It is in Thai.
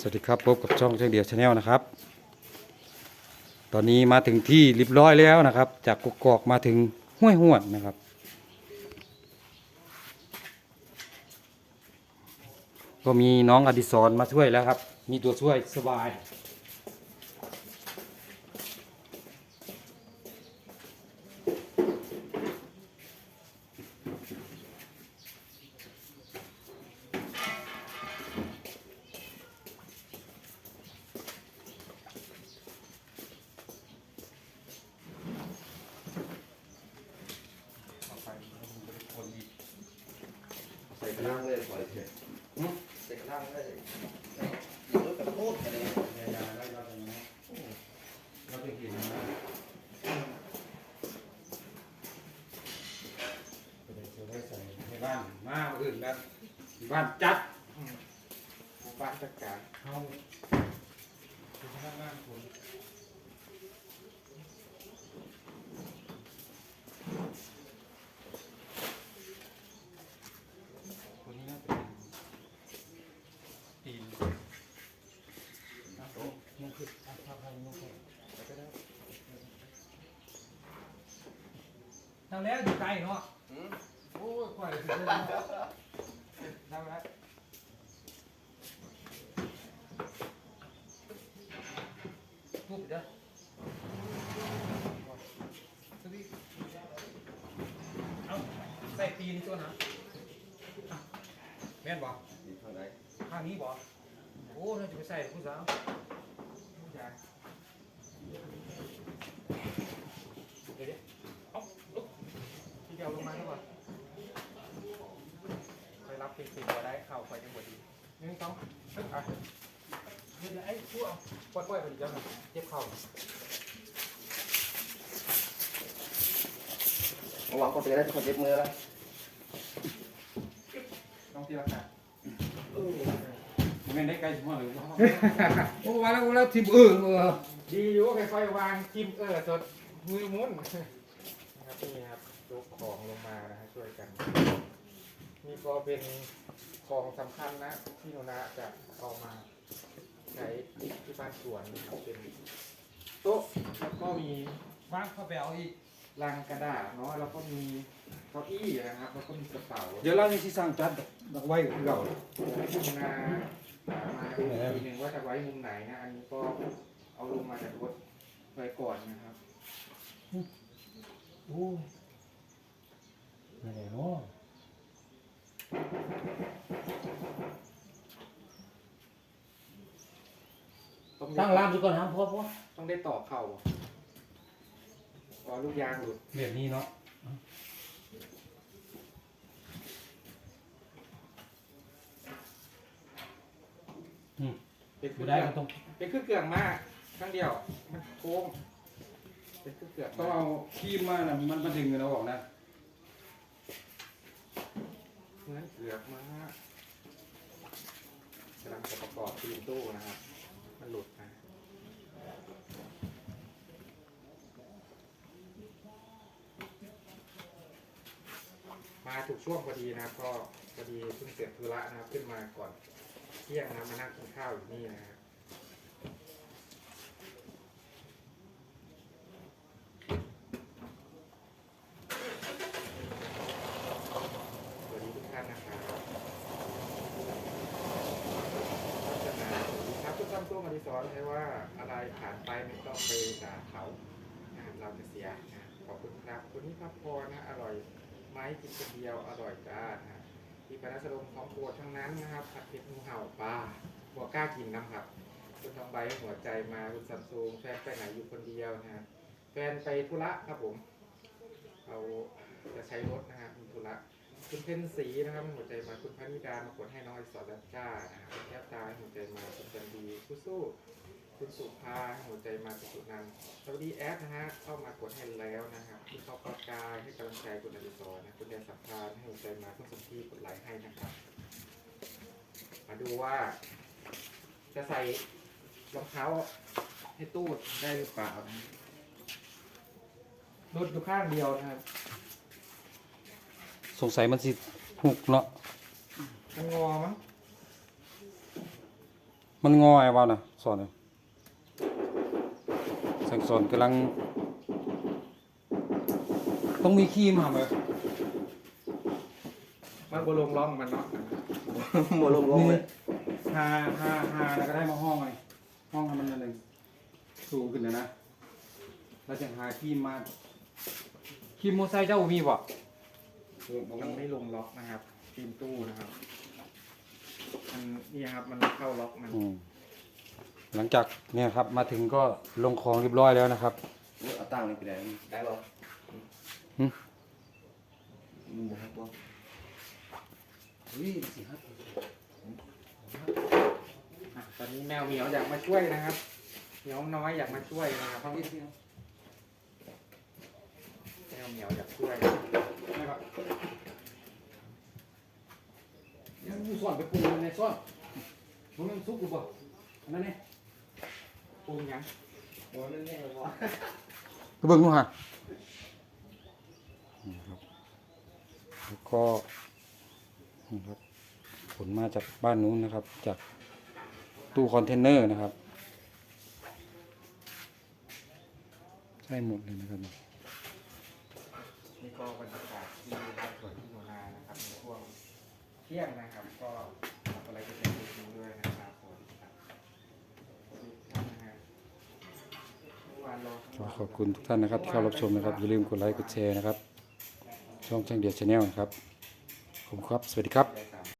สวัสดีครับพบกับช่องเชียงเดียวชาแนลนะครับ ตอนนี้มาถึงที่ริบร้อยแล้วนะครับ จากกกอกมาถึงห้วยหวดนะครับ ก็มีน้องอดิศรมาช่วยแล้วครับ มีตัวช่วยสบาย กระลังเลยปล่อยเถอะใส่กระลังเลยรถกับโคตรอะไรเราจะเห็นนะจะได้ใส่ในบ้านมาอื่นแล้วบ้านจัดบ้านจัดการเขาคือพนักงานคนนี้น่าจะเป็นตีนนะโอ้ยังคืออาภาพันยังคือไปก็ได้ ทางแล้วอยู่ไกลเนาะโอ้ยกว่าจะถึงเลยเนาะทำแล้วทุบเด้อสวัสดีเอาใส่ตีนตัวนะอะแม่นบ่อยู่ทางไหนข้างนี้บ่โอ้น่าจะไปใส่ผู้สาวผู้ชายเดี๋ยวเดี๋ยวเอาลุกทีเดียวลงมาดีกว่า ไปรับเป็นสิ่งบ่ได้เข้าไปยังบดีหนึ่งสองตึ๊บอะเดี๋ยวเดี๋ยไอ้ผู้เอาปล่อยปล่อยไปเดี๋ยวนะเจ็บเข่าระวังคนเป็นได้คนเจ็บมือแล้วต้องตีราคาไม่ได้ไกลหัวหรือว่าโอ้มาแล้วมาแล้วทิมเออเออดีอยู่ว่าค่อยๆวางจิ้มเออสดมือมุนนะครับนี่ครับยกของลงมานะฮะช่วยกัน นี่ก็เป็นของสำคัญนะที่โนนาจะเอามาใช้ที่บ้านสวนนะครับเป็นโต๊ะแล้วก็มีว่างข้าวแบวอีกลังกระดาษเนาะแล้วก็มีเก้าอี้นะครับแล้วก็มีกระเป๋าเดี๋ยวเราจะสร้างจัดดอกไว้คือเราที่นาอ่ามาดูอีกทีหนึ่งว่าจะไว้มุมไหนนะอันนี้ก็เอาลงมาจากรถไว้ก่อนนะครับโอ้ไม่ได้เนาะ ต้องตั้งได้รามดูก่อนนะพ่อพ่อต้องได้ต่อเข่าอ๋อลูกยางหลุดแบบนี้เนาะเป็นดูคือได้เกืก็อกต้องเป็นคือเกือกมากครั้งเดียวมันโค้งเป็นคือเกือกต้องมากเอาครีมมานะมันมันดึงเงินเอาออกนะเหมือนเกือกมากกำลังจะประกอบตีนตู้นะครับ มันหลุดนะมา ถูกช่วงพอดีนะครับ ก็พอดีเพิ่งเสร็จธุระนะครับ ขึ้นมาก่อนเที่ยงนะมานั่งกินข้าวอยู่นี่นะครับสวัสดีทุกท่านนะครับพัฒนาครับทุกท่านตัวมาที่สอนให้ว่าอะไรผ่านไปไม่ต้องไปด่าเขานะครับเราจะเสียนะขอบคุณครับคุณนี้พับพรนะอร่อย มกินคนเดียวอร่อยจ้านะที่พนัสลมของโปรดทั้งนั้นนะครับ ผัดเผ็ดงูเห่าปลาบัวกล้ากินน้ำครับคุณทองใบหัวใจมาคุณซัมซุงแฟนไปไหนอยู่คนเดียวนะแฟนไปธุระครับผมเราจะใช้รถนะฮะมีธุระคุณเพ็ญศรีนะครับหัวใจมาคุณพนิดามากดให้น้องไอสอนรัจ้านะครับแก้วตาหัวใจมาคุณจันดีสู้สู้คุณสุภาหัวใจมาคุณสุนันท์สวัสดีแอดนะฮะเข้ามากดให้แล้วนะ ประกายให้กำลังใจคุณอดิศรนะคุณแดนสัมพานให้หัวใจมาคุณสมทีกดไลค์ให้นะครับ มาดูว่า จะใส่รองเท้าให้ตู้ได้หรือเปล่านะรถอยู่ข้างเดียวนะครับสงสัยมันสิหุกเนาะมันงอมั้งมันงอไอ้วาวนะสอนเลยสังสอนกำลัง ต้องมีครีมหาเลยมันบลงร่องมันเนาะหมดลงลงเลยหาหาหาแล้วก็ได้มาห้องไงห้องให้มันอะไรสูงขึ้นนะนะเราจะหาครีมมาครีมโมไซค์เจ้ามีบ่มันไม่ลงล็อกนะครับฟิล์มตู้นะครับมันนี่ครับมันเข้าล็อกมันอืมหลังจากเนี่ยครับมาถึงก็ลงของเรียบร้อยแล้วนะครับ เอาตั้งนี่ไปไหนได้หรอหึมึงบ อกครับว่าวิสิครับอะตอนนี้แมวเหมียวอยากมาช่วยนะครับเหมียวน้อยอยากมาช่วยนะครับแมวเหมียวอยากช่วยไม่ครับยังกูสอนไปปรุงมันในซ่อนมันมันซุกกูบ่อันนั้นนี่ปรุงยังโอ้นั่นแน่เลยวะก็เบิ่งดูฮะนี่ครับแล้ว ก็นี่ครับผลมาจากบ้านนู้นนะครับ จากตู้คอนเทนเนอร์นะครับใช่หมดเลยนะครับนี่ก็บรรยากาศที่วัดสวนที่โนนานะครับในช่วงเที่ยงนะครับ ก็ทำอะไรก็จะดูด้วยนะครับสวัสดีครับสวัสดีครับนะฮะเมื่อวานเราทั้งก็วันขอบคุณทุกท่านนะครับที่เข้ารับชมนะครับอย่าลืมกดไลค์กดแชร์นะครับ ช่องช่างเดียร์ชาแนลครับผมครับ สวัสดีครับ